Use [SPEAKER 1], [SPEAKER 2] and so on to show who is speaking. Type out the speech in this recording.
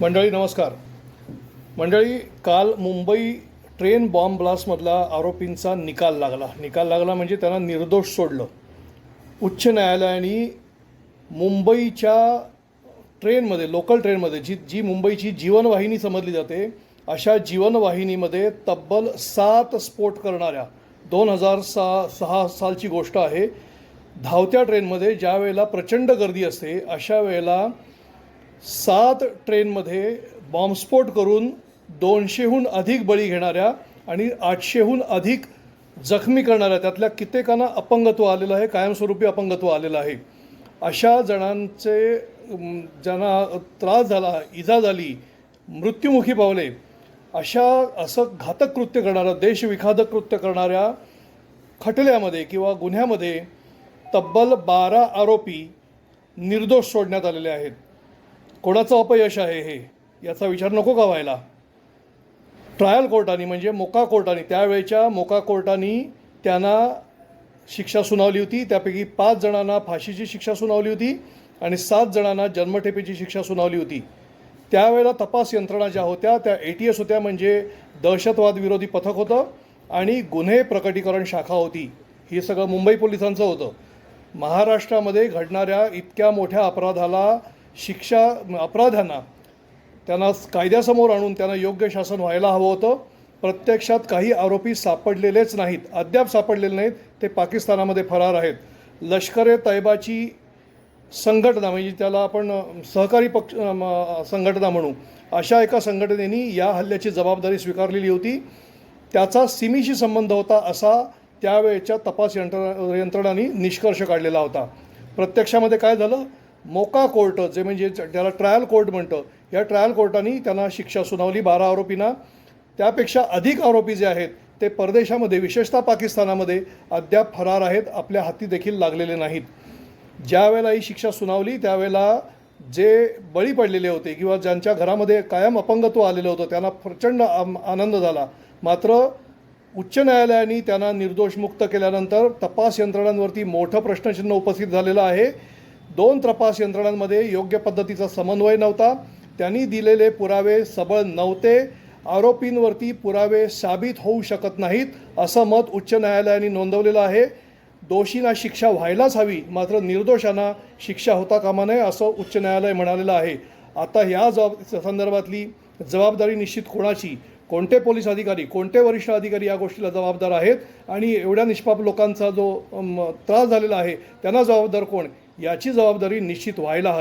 [SPEAKER 1] मंडळी नमस्कार. मंडळी काल मुंबई ट्रेन बॉम्ब ब्लास्टमधला आरोपींचा निकाल लागला. निकाल लागला म्हणजे त्यांना निर्दोष सोडलं. उच्च न्यायालयाने मुंबईच्या ट्रेनमध्ये लोकल ट्रेनमध्ये जी जी मुंबईची जीवनवाहिनी समजली जाते अशा जीवनवाहिनीमध्ये तब्बल सात स्फोट करणाऱ्या दोन हजार सा सहा सालची गोष्ट आहे. धावत्या ट्रेनमध्ये ज्या वेळेला प्रचंड गर्दी असते अशा वेळेला सात ट्रेनमध्ये बॉम्बस्फोट करून दोनशेहून अधिक बळी घेणाऱ्या आणि आठशेहून अधिक जखमी करणाऱ्या त्यातल्या कित्येकांना अपंगत्व आलेलं आहे कायमस्वरूपी अपंगत्व आलेलं आहे. अशा जणांचे ज्यांना त्रास झाला इजा झाली मृत्युमुखी पावले अशा असं घातक कृत्य करणाऱ्या देशविखादक कृत्य करणाऱ्या खटल्यामध्ये किंवा गुन्ह्यामध्ये तब्बल बारा आरोपी निर्दोष सोडण्यात आलेले आहेत. कोणाचं अपयश आहे हे? याचा विचार नको का व्हायला? ट्रायल कोर्टाने म्हणजे मोका कोर्टाने त्यावेळेच्या मोका कोर्टाने त्यांना शिक्षा सुनावली होती. त्यापैकी पाच जणांना फाशीची शिक्षा सुनावली होती आणि सात जणांना जन्मठेपेची शिक्षा सुनावली होती. त्यावेळेला तपास यंत्रणा ज्या होत्या त्या ए टी एस होत्या म्हणजे दहशतवाद विरोधी पथक होतं आणि गुन्हे प्रकटीकरण शाखा होती. हे सगळं मुंबई पोलिसांचं होतं. महाराष्ट्रामध्ये घडणाऱ्या इतक्या मोठ्या अपराधाला शिक्षा अपराध्यांना त्यांना कायद्यासमोर आणून त्यांना योग्य शासन व्हायला हवं होतं. प्रत्यक्षात काही आरोपी सापडलेलेच नाहीत. अद्याप सापडलेले नाहीत. ते पाकिस्तानामध्ये फरार आहेत. लष्कर ए तैबाची संघटना म्हणजे त्याला आपण सहकारी पक्ष संघटना म्हणू अशा एका संघटनेने या हल्ल्याची जबाबदारी स्वीकारलेली होती. त्याचा सिमीशी संबंध होता असा त्यावेळेच्या तपास यंत्र यंत्रणांनी निष्कर्ष काढलेला होता. प्रत्यक्षामध्ये काय झालं? मोका कोर्ट जे म्हणजे ज्याला ट्रायल कोर्ट म्हणतं या ट्रायल कोर्टाने त्यांना शिक्षा सुनावली बारा आरोपींना. त्यापेक्षा अधिक आरोपी जे आहेत ते परदेशामध्ये विशेषतः पाकिस्तानामध्ये अद्याप फरार आहेत आपल्या हाती देखील लागलेले नाहीत. ज्यावेळेला ही शिक्षा सुनावली त्यावेळेला जे बळी पडलेले होते किंवा ज्यांच्या घरामध्ये कायम अपंगत्व आलेलं होतं त्यांना प्रचंड आनंद झाला. मात्र उच्च न्यायालयाने त्यांना निर्दोष मुक्त केल्यानंतर तपास यंत्रणांवरती मोठं प्रश्नचिन्ह उपस्थित झालेलं आहे. दोन तपास यंत्रणांमध्ये योग्य पद्धतीचा समन्वय नव्हता. त्यांनी दिलेले पुरावे सबळ नव्हते. आरोपींवरती पुरावे साबित होऊ शकत नाहीत असं मत उच्च न्यायालयाने नोंदवलेलं आहे. दोषींना शिक्षा व्हायलाच हवी मात्र निर्दोषांना शिक्षा होता कामा नये असं उच्च न्यायालय म्हणालेलं आहे. आता ह्या जबाब संदर्भातली जबाबदारी निश्चित कोणाची? कोणते पोलीस अधिकारी कोणते वरिष्ठ अधिकारी या गोष्टीला जबाबदार आहेत? आणि एवढ्या निष्पाप लोकांचा जो त्रास झालेला आहे त्यांना जबाबदार कोण? याची जबाबदारी निश्चित व्हायला हवी.